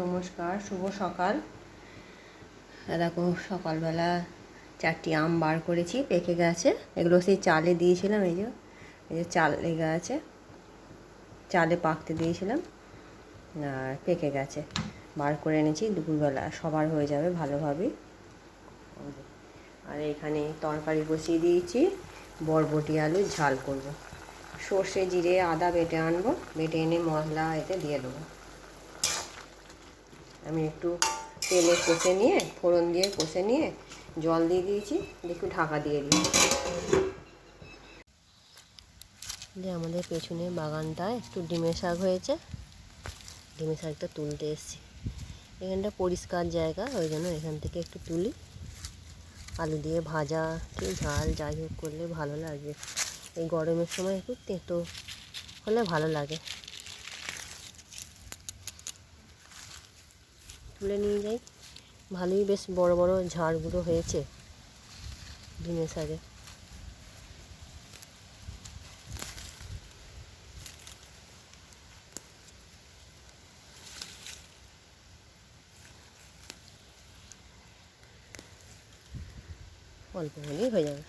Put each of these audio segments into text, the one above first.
নমস্কার, শুভ সকাল। দেখো, সকালবেলা চারটি আম বার করেছি, পেকে গেছে। এগুলো সেই চালে দিয়েছিলাম, এই যে এই যে চাল লেগে আছে চালে পাকতে দিয়েছিলাম, আর পেকে গেছে। বার করে এনেছি, দুপুরবেলা সবার হয়ে যাবে ভালোভাবেই। আর এখানে তরকারি বসিয়ে দিয়েছি। বরবটি আলু ঝাল করব। সর্ষে জিরে আদা বেটে আনব, বেটে এনে মশলা এতে দিয়ে দেবো। আমি একটু তেলে কষে নিয়ে, ফোড়ন দিয়ে কষে নিয়ে জল দিয়ে দিয়েছি, দিয়ে একটু ঢাকা দিয়ে দিই। যে আমাদের পেছনে বাগানটা একটু ডিমের শাক হয়েছে। ডিমের শাকটা তুলতে এসেছি। এখানটা পরিষ্কার জায়গা, ওই জন্য এখান থেকে একটু তুলি। আলু দিয়ে ভাজা কি ঝাল, যাই হোক করলে ভালো লাগবে এই গরমের সময় একটু তেঁতো হলে ভালো লাগে। তুলে নিয়ে যাই। ভালোই বেশ বড় বড় ঝাড়গুলো হয়েছে। ডিমের শাকে অল্প হলেই হয়ে যাবে।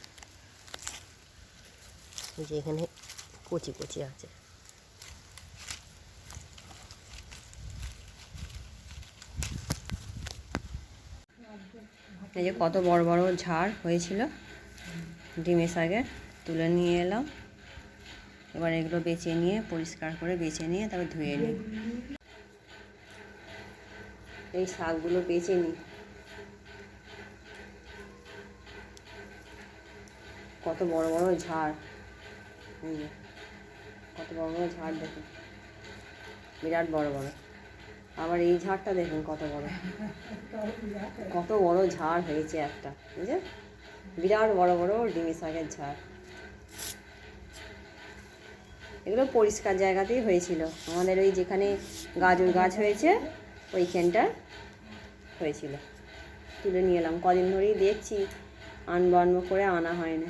যে এখানে কচি কচি আছে। এই যে কত বড় বড় ঝাড় হয়েছিল, ডিমের শাকের তুলে নিয়ে এলাম। এবার এগুলো বেছে নিয়ে, পরিষ্কার করে বেছে নিয়ে তারপর ধুয়ে নিই। এই শাকগুলো বেছে নিই। কত বড় বড় ঝাড়। এই যে, কত বড় বড় ঝাড় দেখুন। বিরাট বড় বড়। আবার এই ঝাড়টা দেখুন কত বড়। কত বড় ঝাড় হয়েছে একটা বুঝলে বিরাট বড় বড় ডিমি শাকের ঝাড়। এগুলো পরিষ্কার জায়গাতেই হয়েছিল। আমাদের ওই যেখানে গাজর গাছ হয়েছে ওইখানটা হয়েছিল। তুলে নিয়ে এলাম। কদিন ধরেই দেখছি আনব আনব করে আনা হয় না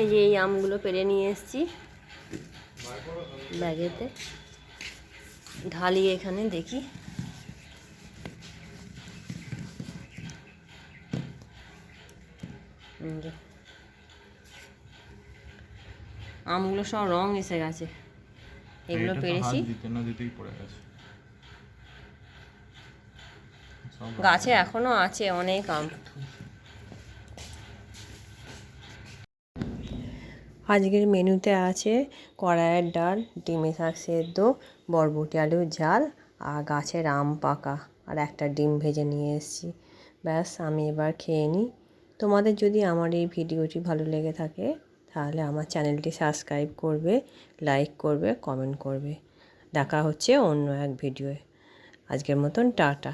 এই যে এই আমগুলো পেরে নিয়ে এসেছি। ব্যাগেতে। ঢালি এখানে দেখি। আমগুলো সব রং এসে গেছে। এগুলো পেরেছি। গাছে। এখনও আছে অনেক আম। আজকের মেনুতে আছে কড়াইয়ের ডাল, ডিমে শাক সেদ্ধ, বরবটি আলুর ঝাল আর গাছের আম পাকা। আর একটা ডিম ভেজে নিয়ে এসেছি। ব্যাস, আমি এবার খেয়ে নিই। তোমাদের যদি আমার এই ভিডিওটি ভালো লেগে থাকে, তাহলে আমার চ্যানেলটি সাবস্ক্রাইব করবে, লাইক করবে, কমেন্ট করবে। দেখা হচ্ছে অন্য এক ভিডিওয়ে। আজকের মতন টাটা।